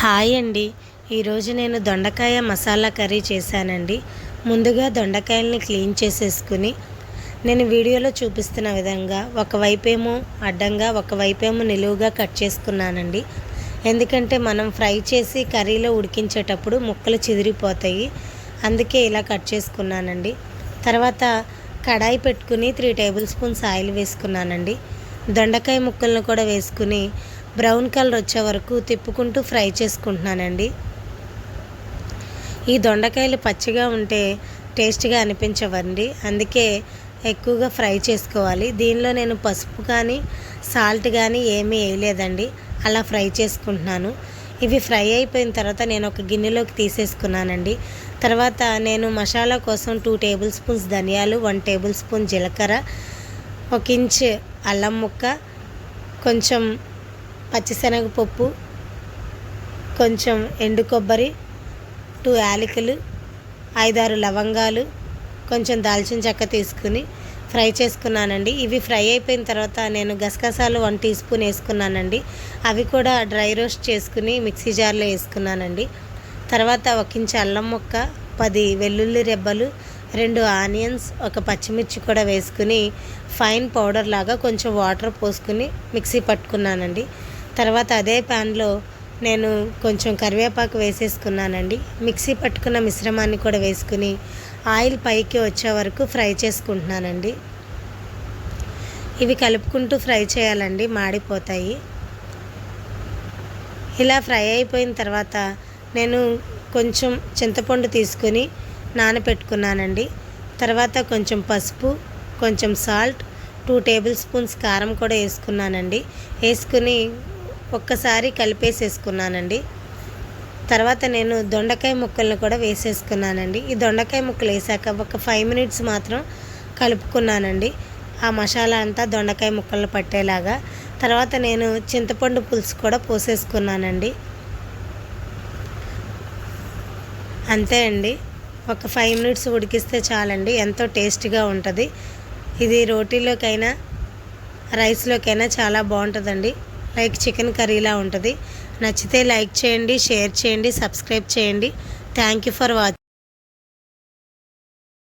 Hi అండి. ఈరోజు నేను దొండకాయ మసాలా కర్రీ చేశానండి. ముందుగా దొండకాయల్ని క్లీన్ చేసేసుకుని నేను వీడియోలో చూపిస్తున్న విధంగా ఒకవైపేమో అడ్డంగా ఒకవైపేమో నిలువుగా కట్ చేసుకున్నానండి. ఎందుకంటే మనం ఫ్రై చేసి కర్రీలో ఉడికించేటప్పుడు ముక్కలు చిదిరిపోతాయి. అందుకే ఇలా కట్ చేసుకున్నానండి. తర్వాత కడాయి పెట్టుకుని త్రీ టేబుల్ స్పూన్స్ ఆయిల్ వేసుకున్నానండి. దొండకాయ ముక్కలను కూడా వేసుకుని బ్రౌన్ కలర్ వచ్చే వరకు తిప్పుకుంటూ ఫ్రై చేసుకుంటున్నానండి. ఈ దొండకాయలు పచ్చిగా ఉంటే టేస్ట్గా అనిపించవండి. అందుకే ఎక్కువగా ఫ్రై చేసుకోవాలి. దీనిలో నేను పసుపు కానీ సాల్ట్ కానీ ఏమీ వేయలేదండి. అలా ఫ్రై చేసుకుంటున్నాను. ఇవి ఫ్రై అయిపోయిన తర్వాత నేను ఒక గిన్నెలోకి తీసేసుకున్నానండి. తర్వాత నేను మసాలా కోసం టూ టేబుల్ స్పూన్స్ ధనియాలు వన్ టేబుల్ స్పూన్ జీలకర్ర ఒక ఇంచ్ అల్లం ముక్క కొంచెం పచ్చిశనగపప్పు కొంచెం ఎండు కొబ్బరి టూ యాలకులు ఐదారు లవంగాలు కొంచెం దాల్చిన చెక్క తీసుకుని ఫ్రై చేసుకున్నానండి. ఇవి ఫ్రై అయిపోయిన తర్వాత నేను గసగసాలు వన్ టీ స్పూన్ వేసుకున్నానండి. అవి కూడా డ్రై రోస్ట్ చేసుకుని మిక్సీ జార్లో వేసుకున్నానండి. తర్వాత ఒక ఇంచు అల్లం ముక్క పది వెల్లుల్లి రెబ్బలు రెండు ఆనియన్స్ ఒక పచ్చిమిర్చి కూడా వేసుకుని ఫైన్ పౌడర్ లాగా కొంచెం వాటర్ పోసుకుని మిక్సీ పట్టుకున్నానండి. తర్వాత అదే ప్యాన్లో నేను కొంచెం కరివేపాకు వేసేసుకున్నానండి. మిక్సీ పట్టుకున్న మిశ్రమాన్ని కూడా వేసుకుని ఆయిల్ పైకి వచ్చే వరకు ఫ్రై చేసుకుంటున్నానండి. ఇవి కలుపుకుంటూ ఫ్రై చేయాలండి మాడిపోతాయి. ఇలా ఫ్రై అయిపోయిన తర్వాత నేను కొంచెం చింతపండు తీసుకొని నానబెట్టుకున్నానండి తర్వాత కొంచెం పసుపు కొంచెం సాల్ట్ టూ టేబుల్ స్పూన్స్ కారం కూడా వేసుకున్నానండి. వేసుకుని ఒక్కసారి కలిపేసేసుకున్నానండి. తర్వాత నేను దొండకాయ ముక్కలను కూడా వేసేసుకున్నానండి. ఈ దొండకాయ ముక్కలు వేసాక ఒక ఫైవ్ మినిట్స్ మాత్రం కలుపుకున్నానండి. ఆ మసాలా అంతా దొండకాయ ముక్కలు పట్టేలాగా. తర్వాత నేను చింతపండు పులుసు కూడా పోసేసుకున్నానండి. అంతే అండి. ఒక ఫైవ్ మినిట్స్ ఉడికిస్తే చాలండి. ఎంతో టేస్ట్గా ఉంటుంది. ఇది రోటీలోకైనా రైస్లోకైనా చాలా బాగుంటుందండి. లైక్ చికెన్ కర్రీలా ఉంటుంది. నచ్చితే లైక్ చేయండి షేర్ చేయండి సబ్స్క్రైబ్ చేయండి. Thank you for watching